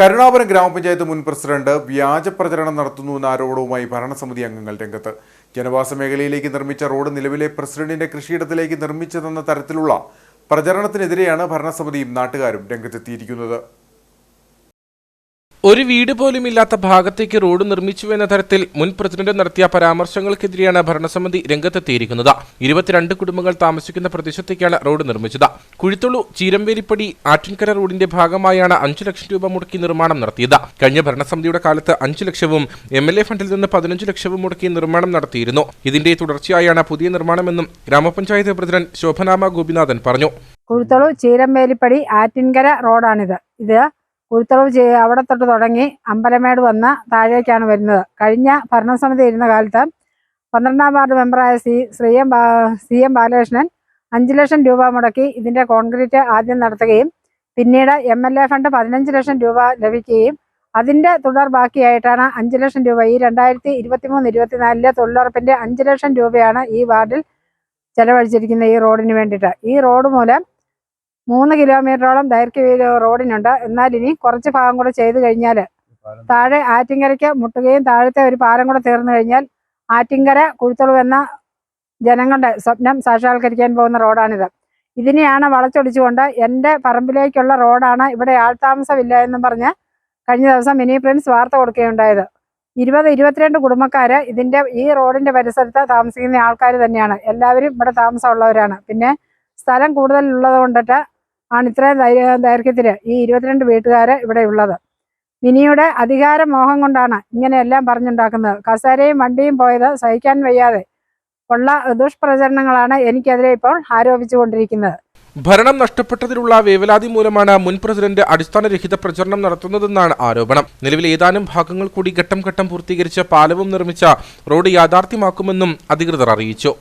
കരുണാപുരം ഗ്രാമപഞ്ചായത്ത് മുൻ പ്രസിഡന്റ് വ്യാജ പ്രചരണം നടത്തുന്നുവെന്ന ആരോപണവുമായി ഭരണസമിതി അംഗങ്ങൾ രംഗത്ത്. ജനവാസ മേഖലയിലേക്ക് നിർമ്മിച്ച റോഡ് നിലവിലെ പ്രസിഡന്റിന്റെ കൃഷിയിടത്തിലേക്ക് നിർമ്മിച്ചതെന്ന തരത്തിലുള്ള പ്രചരണത്തിനെതിരെയാണ് ഭരണസമിതിയും നാട്ടുകാരും രംഗത്തെത്തിയിരിക്കുന്നത്. ഒരു വീട് പോലും ഇല്ലാത്ത ഭാഗത്തേക്ക് റോഡ് നിർമ്മിച്ചു എന്ന തരത്തിൽ മുൻ പ്രസിഡന്റ് നടത്തിയ പരാമർശങ്ങൾക്കെതിരെയാണ് ഭരണസമിതി രംഗത്തെത്തിയിരിക്കുന്നത്. ഇരുപത്തിരണ്ട് കുടുംബങ്ങൾ താമസിക്കുന്ന പ്രദേശത്തേക്കാണ് റോഡ് നിർമ്മിച്ചത്. കുഴിത്തുള്ളു ചീരമ്പേലിപ്പടി ആറ്റിൻകര റോഡിന്റെ ഭാഗമായാണ് അഞ്ചു ലക്ഷം രൂപ മുടക്കി നിർമ്മാണം നടത്തിയത്. കഴിഞ്ഞ ഭരണസമിതിയുടെ കാലത്ത് അഞ്ചു ലക്ഷവും എം എൽ എ ഫണ്ടിൽ നിന്ന് പതിനഞ്ച് ലക്ഷവും മുടക്കി നിർമ്മാണം നടത്തിയിരുന്നു. ഇതിന്റെ തുടർച്ചയായാണ് പുതിയ നിർമ്മാണമെന്നും ഗ്രാമപഞ്ചായത്ത് പ്രസിഡന്റ് ശോഭനാമ ഗോപിനാഥൻ പറഞ്ഞു. കുഴിത്തുള്ളു ചീരമ്പേലിപ്പടി ആറ്റിൻകര റോഡാണിത്. ഇത് കുഴുത്തളവ് ചെയ് അവിടെ തൊട്ട് തുടങ്ങി അമ്പലമേട് വന്ന് താഴേക്കാണ് വരുന്നത്. കഴിഞ്ഞ ഭരണസമിതി ഇരുന്ന കാലത്ത് പന്ത്രണ്ടാം ward മെമ്പറായ C Shri M C M Balakrishnan അഞ്ച് ലക്ഷം രൂപ മുടക്കി ഇതിന്റെ കോൺക്രീറ്റ് ആദ്യം നടത്തുകയും പിന്നീട് എം എൽ എ ഫണ്ട് പതിനഞ്ച് ലക്ഷം രൂപ ലഭിക്കുകയും അതിന്റെ തുടർ ബാക്കിയായിട്ടാണ് അഞ്ച് ലക്ഷം രൂപ. ഈ രണ്ടായിരത്തി ഇരുപത്തി മൂന്ന് ഇരുപത്തിനാലിലെ തൊഴിലുറപ്പിന്റെ അഞ്ച് ലക്ഷം രൂപയാണ് ഈ വാർഡിൽ ചെലവഴിച്ചിരിക്കുന്നത് ഈ റോഡിന് വേണ്ടിയിട്ട്. ഈ റോഡ് മൂലം മൂന്ന് കിലോമീറ്ററോളം ദൈർഘ്യ റോഡിനുണ്ട്. എന്നാൽ ഇനി കുറച്ച് ഭാഗം കൂടെ ചെയ്തു കഴിഞ്ഞാൽ താഴെ ആറ്റിങ്കരയ്ക്ക് മുട്ടുകയും താഴത്തെ ഒരു പാലം കൂടെ തീർന്നു കഴിഞ്ഞാൽ ആറ്റിങ്കര കുഴുത്തുളു എന്ന ജനങ്ങളുടെ സ്വപ്നം സാക്ഷാത്കരിക്കാൻ പോകുന്ന റോഡാണിത്. ഇതിനെയാണ് വളച്ചൊടിച്ചുകൊണ്ട് എന്റെ പറമ്പിലേക്കുള്ള റോഡാണ് ഇവിടെ ആൾതാമസമില്ല എന്നും പറഞ്ഞ് കഴിഞ്ഞ ദിവസം മിനി പ്രിൻസ് വാർത്ത കൊടുക്കുകയുണ്ടായത്. ഇരുപത് ഇരുപത്തിരണ്ട് കുടുംബക്കാര് ഇതിന്റെ ഈ റോഡിന്റെ പരിസരത്ത് താമസിക്കുന്ന ആൾക്കാർ തന്നെയാണ്. എല്ലാവരും ഇവിടെ താമസമുള്ളവരാണ്. പിന്നെ സ്ഥലം കൂടുതലുള്ളത് കൊണ്ടിട്ട് ആണ് ഇത്രയും ദൈർഘ്യത്തിൽ ഈ ഇരുപത്തിരണ്ട് വീട്ടുകാര് ഇവിടെ ഉള്ളത്. മിനിയുടെ അധികാര മോഹം കൊണ്ടാണ് ഇങ്ങനെയെല്ലാം പറഞ്ഞുണ്ടാക്കുന്നത്. കസേരയും വണ്ടിയും പോയത് സഹിക്കാൻ വയ്യാതെ ഉള്ള ദുഷ്പ്രചരണങ്ങളാണ് എനിക്കെതിരെ ഇപ്പോൾ ആരോപിച്ചുകൊണ്ടിരിക്കുന്നത്. ഭരണം നഷ്ടപ്പെട്ടതിലുള്ള വേവലാതി മൂലമാണ് മുൻ പ്രസിഡന്റ് അടിസ്ഥാനരഹിത പ്രചരണം നടത്തുന്നതെന്നാണ് ആരോപണം. നിലവിൽ ഏതാനും ഭാഗങ്ങൾ കൂടി ഘട്ടം ഘട്ടം പൂർത്തീകരിച്ച പാലവും നിർമ്മിച്ച റോഡ് യാഥാർത്ഥ്യമാക്കുമെന്നും അധികൃതർ അറിയിച്ചു.